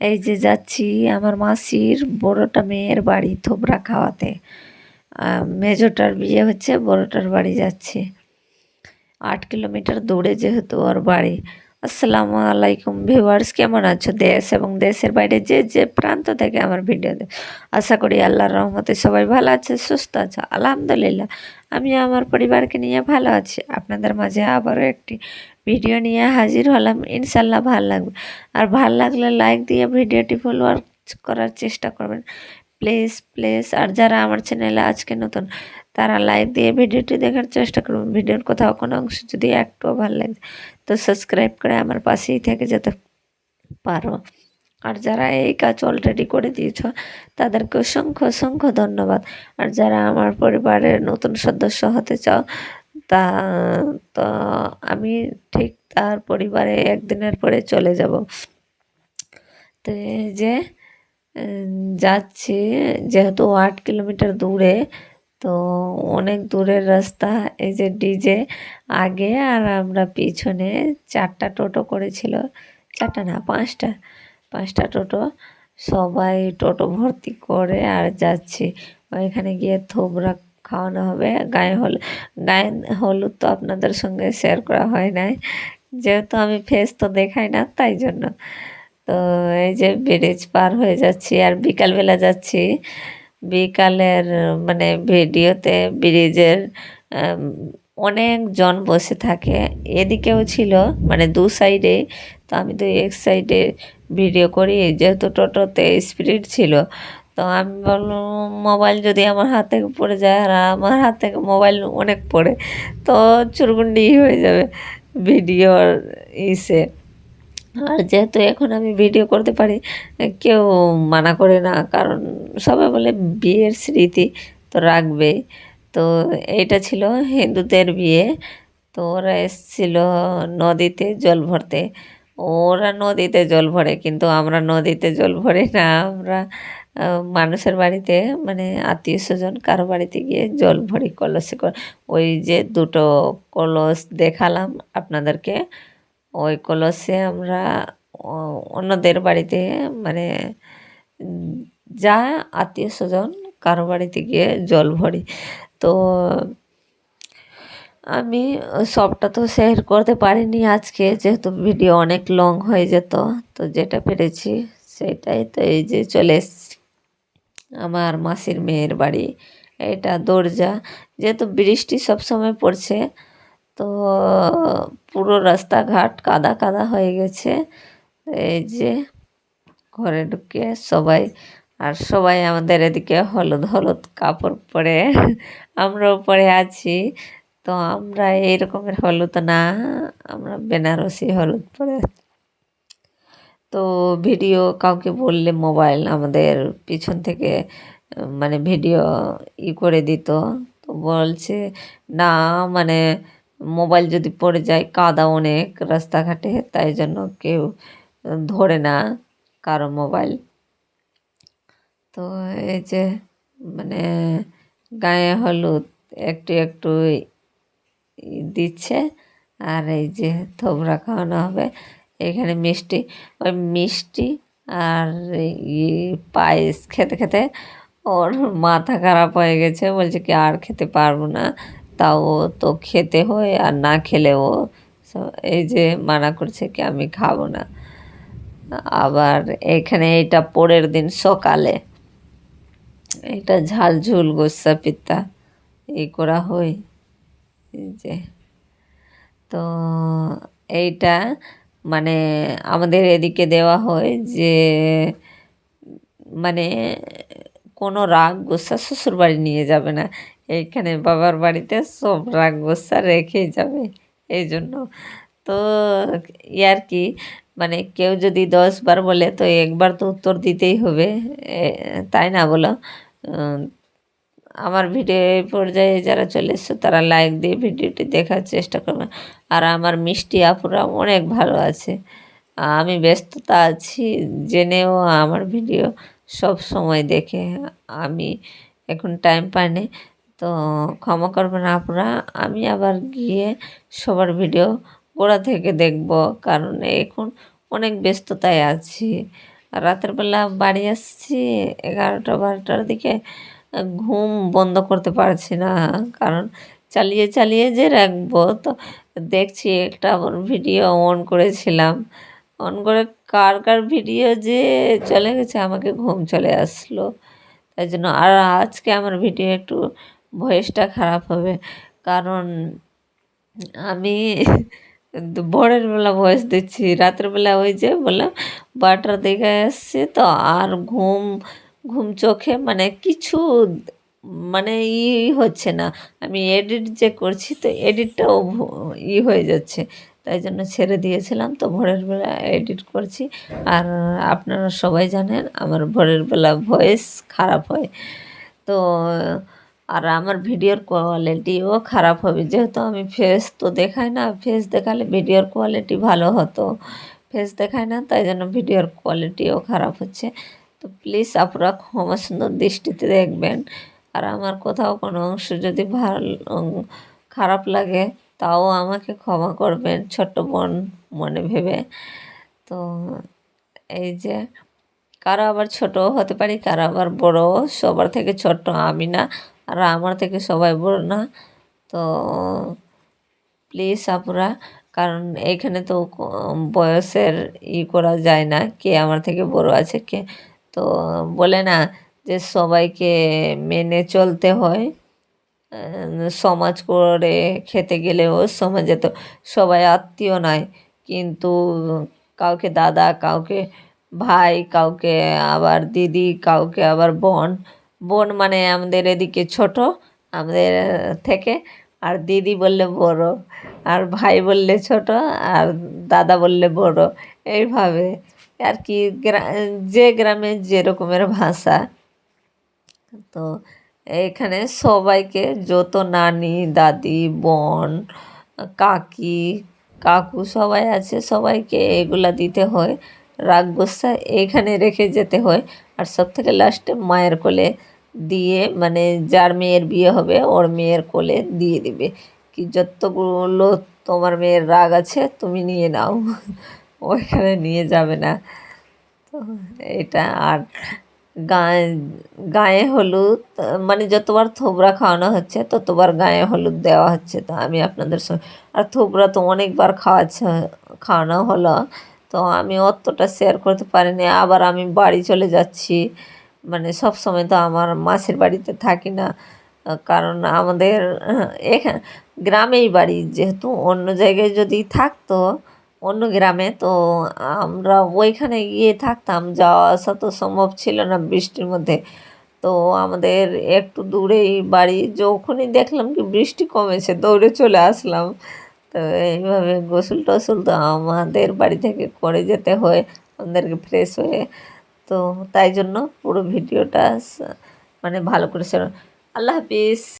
এই যে যাচ্ছি আমার মাসির বড়টা মেয়ের বাড়ি থোবরা খাওয়াতে। আহ, মেজোটার বিয়ে হচ্ছে বড়টার বাড়ি যাচ্ছি। আট কিলোমিটার দূরে যেহেতু ওর বাড়ি। আসসালামু আলাইকুম ভিউয়ার্স, কেমন আছো? দেশ এবং দেশের বাইরে যে যে প্রান্ত থেকে আমার ভিডিও আশা করি আল্লাহর রহমতে সবাই ভালো আছে, সুস্থ আছে, আলহামদুলিল্লাহ। আমি আমার পরিবারকে নিয়ে ভালো আছি। আপনাদের মাঝে আবারও একটি ভিডিও নিয়ে হাজির হলাম। ইনশাল্লাহ ভালো লাগবে। আর ভালো লাগলে লাইক দিয়ে ভিডিওটি ফলোয়ার করার চেষ্টা করবেন। Please please. আর যারা আমার চ্যানেলে আজকে নতুন তারা লাইক দিয়ে ভিডিওটি দেখার চেষ্টা করুন। ভিডিওর কোথাও কোনো অংশ যদি একটুও ভালো লাগে তো সাবস্ক্রাইব করে আমার পাশেই থেকে যেতে পারো। আর যারা এই কাজ অলরেডি করে দিয়েছ, তাদেরকে অসংখ্য অসংখ্য ধন্যবাদ। আর যারা আমার পরিবারের নতুন সদস্য হতে চাও, তা, তো আমি ঠিক তার পরিবারে একদিনের পরে চলে যাব। তো যে যাচ্ছি, যেহেতু আট কিলোমিটার দূরে তো অনেক দূরের রাস্তা, এই যে ডিজে আগে আর আমরা পিছনে চারটা টোটো করেছিল। চারটা না, পাঁচটা পাঁচটা টোটো। সবাই টোটো ভর্তি করে আর যাচ্ছি। ওইখানে গিয়ে থোবরা খাওয়ানো হবে। গায়ে হল, গায়ে হলুদ তো আপনাদের সঙ্গে শেয়ার করা হয় নাই। যেহেতু আমি ফেস তো দেখাই না, তাই জন্য। তো এই যে ব্রিজ পার হয়ে যাচ্ছি আর বিকালবেলা যাচ্ছি। বিকালের মানে ভিডিওতে ব্রিজের অনেক জন বসে থাকে। এদিকেও ছিল মানে দু সাইডে, তো আমি তো এক সাইডে ভিডিও করি যেহেতু টোটোতে স্পিড ছিল। তো আমি বললাম, মোবাইল যদি আমার হাত থেকে পড়ে যায়, আর আমার হাত থেকে মোবাইল অনেক পড়ে, তো চুরগুন্ডি হয়ে যাবে ভিডিওর ইসে। আর যেহেতু এখন আমি ভিডিও করতে পারি, কেউ মানা করে না। কারণ সবাই বলে বিয়ের স্মৃতি তো রাখবে। তো এইটা ছিল হিন্দুদের বিয়ে। তো ওরা এসেছিল নদীতে জল ভরতে। ওরা নদীতে জল ভরে, কিন্তু আমরা নদীতে জল ভরি না। আমরা মানুষের বাড়িতে মানে আত্মীয় স্বজন কারও বাড়িতে গিয়ে জল ভরি, কলসে ওই যে দুটো কলস দেখালাম আপনাদেরকে। ওই কলসে আমরা অন্যদের বাড়িতে মানে যা আত্মীয় স্বজন কারও বাড়িতে গিয়ে জল ভরি। তো আমি সবটা তো শেয়ার করতে পারিনি আজকে, যেহেতু ভিডিও অনেক লং হয়ে যেত, তো যেটা পেরেছি সেটাই তো এই যে চলে এসছি। আমার মাসির মেয়ের বাড়ি, এটা দরজা, যেহেতু বৃষ্টি সবসময় পড়ছে তো, পুরো রাস্তাঘাট কাদা কাদা হয়ে গেছে। এই যে, ঘরে ঢুকে সবাই, আর সবাই আমাদের এদিকে হলুদ হলুদ কাপড় পরে আমরাও পরে আছি। তো আমরা এই রকমের হলুদ না, আমরা বেনারসি হলুদ পরে। তো ভিডিও কাউকে বললে মোবাইল আমাদের পিছন থেকে মানে ভিডিও ই করে দিত। তো বলছে, না মানে মোবাইল যদি পড়ে যায়, কাদা অনেক রাস্তাঘাটে, তাই জন্য কেউ ধরে না কারও মোবাইল। তো এই যে মানে গায়ে হলুদ একটু একটু দিচ্ছে, আর এই যে থোবরা খাওয়ানো হবে। এখানে মিষ্টি, ওই মিষ্টি আর ই পায়েস খেতে খেতে ওর মাথা খারাপ হয়ে গেছে। বলছে কি, আর খেতে পারব না। তাও তো খেতে হয় আর না খেলেও এই যে মানা করছে কি আমি খাব না। আবার এখানে এটা পরের দিন সকালে। এটা ঝাল ঝুল গোসা পিতা এই করা হয়। যে। তো এইটা মানে আমাদের এদিকে দেওয়া হয় যে মানে কোনো রাগ গোসা শ্বশুর বাড়ি নিয়ে যাবে না। এইখানে বাবার বাড়িতে সব রাগ গোসা রেখেই যাবে, এই জন্য। তো ইয়ার কি মানে কেউ যদি দশ বার বলে, তো একবার তো উত্তর দিতেই হবে। তাই না বলো? আমার ভিডিও এই পর্যায়ে যারা চলে এসছো, তারা লাইক দিয়ে ভিডিওটি দেখার চেষ্টা করবে। আর আমার মিষ্টি আপুরা অনেক ভালো আছে। আমি ব্যস্ততা আছি, জেনেও আমার ভিডিও সব সময় দেখে। আমি এখন টাইম পাই পাইনি তো ক্ষমা করবেন আপুরা আমি আবার গিয়ে সবার ভিডিও গোড়া থেকে দেখব, কারণ এখন অনেক ব্যস্ততায় আছি। রাতের বেলা বাড়ি আসছি, এগারোটা বারোটার দিকে ঘুম বন্ধ করতে পারছি না, কারণ চালিয়ে চালিয়ে যে রাখব। তো দেখছি একটা ভিডিও অন করেছিলাম। অন করে কার কার ভিডিও যে চলে গেছে, আমাকে ঘুম চলে আসলো। তাই জন্য আর আজকে আমার ভিডিও একটু ভয়েসটা খারাপ হবে। কারণ আমি ভোরের বেলা ভয়েস দিচ্ছি, রাতের বেলা ওই যে বললাম বারোটার দিকে এসছি তো আর ঘুম ঘুম চোখে মানে কিছু মানে ই হচ্ছে না। আমি এডিট যে করছি তো এডিটটাও ই হয়ে যাচ্ছে। তাই জন্য ছেড়ে দিয়েছিলাম তো ভোরের বেলা এডিট করছি। আর আপনারা সবাই জানেন আমার ভোরের বেলা ভয়েস খারাপ হয়। তো আর আমার ভিডিওর কোয়ালিটিও খারাপ হবে। যেহেতু আমি ফেস তো দেখাই না ফেস দেখালে ভিডিওর কোয়ালিটি ভালো হতো। ফেস দেখায় না, তাই জন্য ভিডিওর কোয়ালিটিও খারাপ হচ্ছে। তো প্লিজ আপনারা ক্ষমা সুন্দর দৃষ্টিতে দেখবেন। আর আমার কোথাও কোনো অংশ যদি ভালো খারাপ লাগে, তাও আমাকে ক্ষমা করবেন, ছোট্ট বোন মনে ভেবে। তো এই যে, কারও আবার ছোটো হতে পারি, কারও আবার বড় সবার থেকে ছোট্ট আমি না। আর আমার থেকে সবাই বড় না। তো প্লিজ আপুরা, কারণ এখানে তো বয়সের ই করা যায় না কে আমার থেকে বড় আছে কে। তো বলে না যে সবাইকে মেনে চলতে হয়। সমাজ করে খেতে গেলেও সমাজে তো সবাই আত্মীয় নয়। কিন্তু কাউকে দাদা, কাউকে ভাই, কাউকে আবার দিদি, কাউকে আবার বোন বোন মানে আমাদের এদিকে ছোট, আমাদের থেকে। আর দিদি বললে বড়, আর ভাই বললে ছোট, আর দাদা বললে বড়। এইভাবে। আর কি যে গ্রামে যে রকমের ভাষা। তো এখানে সবাইকে যত নানি, দাদি, বোন, কাকি, কাকু সবাই আছে, সবাইকে এগুলা দিতে হয় রাগ গোসা এইখানে রেখে যেতে হয়। আর সব থেকে লাস্টে মায়ের কোলে দিয়ে মানে যার মেয়ের বিয়ে হবে, ওর মেয়ের কোলে দিয়ে দিবে। কি যতগুলো তোমার মেয়ের রাগ আছে, তুমি নিয়ে নাও। ওইখানে নিয়ে যাবে না। তো এটা আর গায়ে গায়ে হলুদ মানে যতবার থোবরা খাওয়ানো হচ্ছে, ততবার গায়ে হলুদ দেওয়া হচ্ছে। তো আমি আপনাদের সঙ্গে আর থোবরা তো অনেকবার খাওয়াচ্ছে, খাওয়ানো হলো। তো আমি অতটা শেয়ার করতে পারিনি। আবার আমি বাড়ি চলে যাচ্ছি। মানে সব সময় তো আমার মাসির বাড়িতে থাকি না। কারণ আমাদের এখানে গ্রামেই বাড়ি। যেহেতু অন্য জায়গায় যদি থাকতো, অন্য গ্রামে, তো আমরা ওইখানে গিয়ে থাকতাম। যাওয়া আসা তো সম্ভব ছিল না বৃষ্টির মধ্যে। তো আমাদের একটু দূরেই বাড়ি। যখনই দেখলাম কি বৃষ্টি কমেছে, দৌড়ে চলে আসলাম। তো এইভাবে গোসল টোসল তো আমাদের বাড়ি থেকে করে যেতে হয়, আমাদেরকে ফ্রেশ হয়ে তো তাই জন্য পুরো ভিডিওটা মানে ভালো করে। আল্লাহ হাফিজ